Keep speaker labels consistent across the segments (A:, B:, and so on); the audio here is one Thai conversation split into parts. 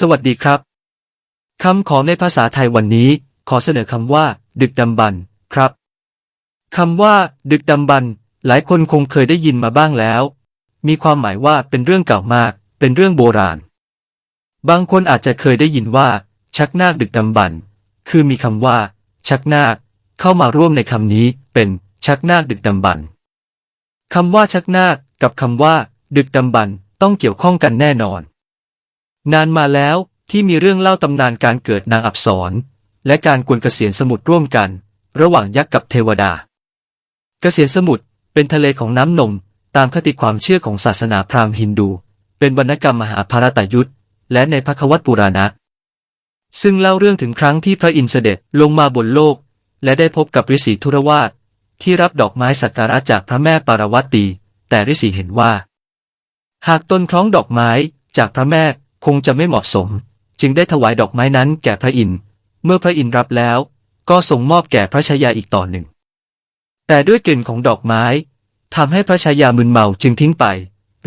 A: สวัสดีครับ คำของในภาษาไทยวันนี้ ขอเสนอคำว่า ดึกดำบรรพ์ครับ คำว่า ดึกดำบรรพ์หลายคนคงเคยได้ยินมาบ้างแล้ว มีความหมายว่าเป็นเรื่องเก่ามาก เป็นเรื่องโบราณ บางคนอาจจะเคยได้ยินว่า ชักนาคดึกดำบรรพ์คือมีคำว่า ชักนาค เข้ามาร่วมในคำนี้ เป็นชักนาคดึกดำบรรพ์คำว่าชักนาคกับคำว่า ดึกดำบรรพ์ต้องเกี่ยวข้องกันแน่นอน นานมาแล้วที่มีเรื่องเล่าตำนานการเกิดนางอับสรและการกวนเกษียณสมุทรร่วมกัน ระหว่างยักษ์กับเทวดา เกษียณสมุทรเป็นทะเลของน้ำนม ตามคติความเชื่อของศาสนาพราหมณ์ฮินดู เป็นวรรณกรรมมหาภารตยุทธและในพระควัตปุราณะ ซึ่งเล่าเรื่องถึงครั้งที่พระอินทร์เสด็จลงมาบนโลก และได้พบกับฤาษีธุรวาสที่รับดอกไม้สักการะจากพระแม่ปารวัตี แต่ฤาษีเห็นว่า หากตนคล้องดอกไม้จากพระแม่ คงจะไม่เหมาะสม จึงได้ถวายดอกไม้นั้นแก่พระอินทร์เมื่อพระอินทร์รับแล้ว ก็ส่งมอบแก่พระชายาอีกต่อหนึ่ง แต่ด้วยกลิ่นของดอกไม้ทำให้พระชายามึนเมาจึงทิ้งไป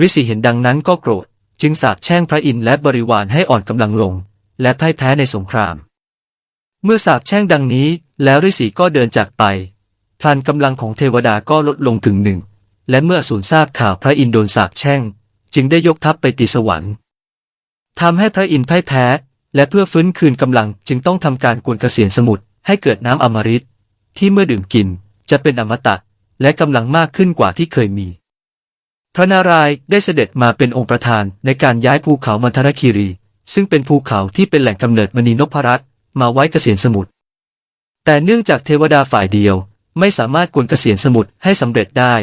A: ฤาษีเห็นดังนั้นก็โกรธ จึงสาปแช่งพระอินทร์และบริวารให้อ่อนกำลังลง และพ่ายแพ้ในสงคราม เมื่อสาปแช่งดังนี้แล้วฤาษีก็เดินจากไปพลันกำลังของเทวดาก็ลดลงกึ่งหนึ่ง และเมื่อสูญทราบข่าวพระอินทร์โดนสาปแช่ง จึงได้ยกทัพไปตีสวรรค์ ทำให้พระอินทร์พ่ายแพ้ และเพื่อฟื้นคืนกำลังจึงต้องทำการกวนเกษียณสมุทรให้เกิดน้ำอมฤตที่เมื่อดื่มกินจะเป็นอมตะ และกำลังมากขึ้นกว่าที่เคยมี พระนารายณ์ได้เสด็จมาเป็นองค์ประธานในการย้ายภูเขามันทรคีรี ซึ่งเป็นภูเขาที่เป็นแหล่งกำเนิดมณีนพรัตน์มาไว้เกษียณสมุทรแต่เนื่องจากเทวดาฝ่ายเดียวไม่สามารถกวนเกษียณสมุทรให้สำเร็จได้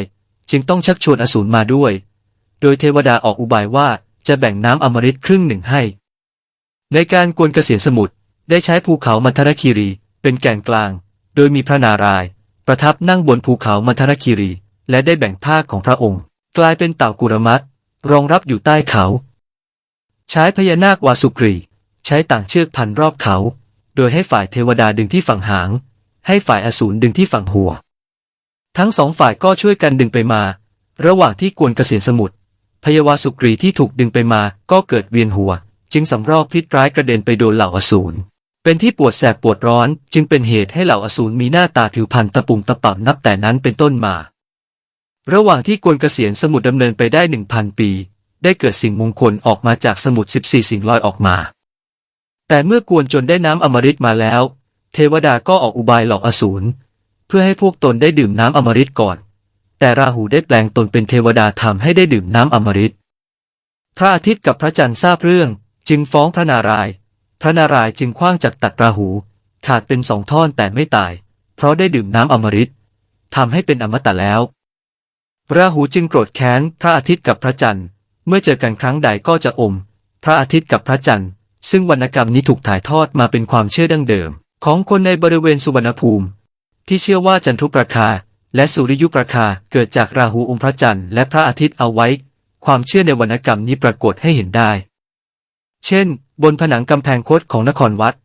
A: จึงต้องชักชวนอสูรมาด้วย โดยเทวดาออกอุบายว่า จะแบ่งน้ำอมฤตครึ่งหนึ่งให้ ในการกวนเกษียณสมุทรได้ใช้ภูเขามัทรคีรีเป็นแกนกลาง โดยมีพระนารายณ์ประทับนั่งบนภูเขามัทรคีรี และได้แบ่งภาคของพระองค์ กลายเป็นเต่ากุรมัตรองรับอยู่ใต้เขา ใช้พญานาควาสุกรี ใช้ต่างเชือกพันรอบเขา โดยให้ฝ่ายเทวดาดึงที่ฝั่งหาง ให้ฝ่ายอสูรดึงที่ฝั่งหัว ทั้งสองฝ่ายก็ช่วยกันดึงไปมา ระหว่างที่กวนเกษียณสมุทร พยาวาสุกรีที่ถูกดึงไปมาก็เกิดเวียนหัว จึงสำรอกพิษร้ายกระเด็นไปโดนเหล่าอสูร เป็นที่ปวดแสบปวดร้อน จึงเป็นเหตุให้เหล่าอสูรมีหน้าตาผิวพรรณตะปุ่มตะป่ำนับแต่นั้นเป็นต้นมา ระหว่างที่กวนเกษียณสมุทรดำเนินไปได้หนึ่งพันปี ได้เกิดสิ่งมงคลออกมาจากสมุทรสิบสี่สิ่งลอยออกมา แต่เมื่อกวนจนได้น้ำอมฤตมาแล้ว เทวดาก็ออกอุบายหลอกอสูรเพื่อให้พวกตนได้ดื่มน้ำอมฤตก่อน แต่ราหูได้แปลงตนเป็นเทวดาทำให้ได้ดื่มน้ำอมฤต พระอาทิตย์กับพระจันทร์ทราบเรื่อง จึงฟ้องพระนารายณ์ พระนารายณ์จึงคว้างจากตักราหู ขาดเป็นสองท่อนแต่ไม่ตาย เพราะได้ดื่มน้ำอมฤตทำให้เป็นอมตะแล้ว ราหูจึงโกรธแค้นพระอาทิตย์กับพระจันทร์ เมื่อเจอกันครั้งใดก็จะอม พระอาทิตย์กับพระจันทร์ ซึ่งวรรณกรรมนี้ถูกถ่ายทอดมาเป็นความเชื่อดั้งเดิม ของคนในบริเวณสุวรรณภูมิ ที่เชื่อว่าจันทุประคา และสุริยุประคาเกิดจากราหูอมพระจันทร์และพระอาทิตย์เอาไว้ ความเชื่อในวรรณกรรมนี้ปรากฏให้เห็นได้ เช่น บนผนังกำแพงโคดของนครวัด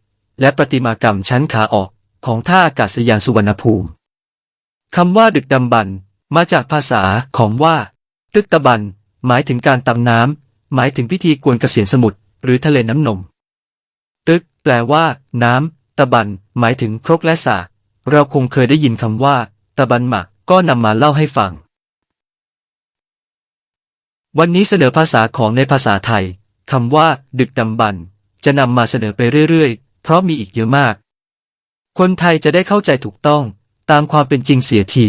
A: และประติมากรรมชั้นขาออกของท่าอากาศยานสุวรรณภูมิคำว่าดึกดำบรรมาจากภาษาของว่า ตึกตะบัน หมายถึงการตำน้ำ หมายถึงพิธีกวนเกษียณสมุทรหรือทะเลน้ำนม ตึก แปลว่า น้ำตะบัน หมายถึงครกและสากเราคงเคยได้ยินคำว่า บันหมักก็นำมาเล่าให้ฟัง วันนี้เสนอภาษาของในภาษาไทยคำว่า ดึกดำบรรจะนำมาเสนอไปเรื่อยๆ เพราะมีอีกเยอะมาก คนไทยจะได้เข้าใจถูกต้องตามความเป็นจริงเสียที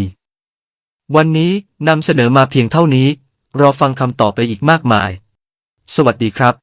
A: วันนี้นำเสนอมาเพียงเท่านี้ รอฟังคำต่อไปอีกมากมาย สวัสดีครับ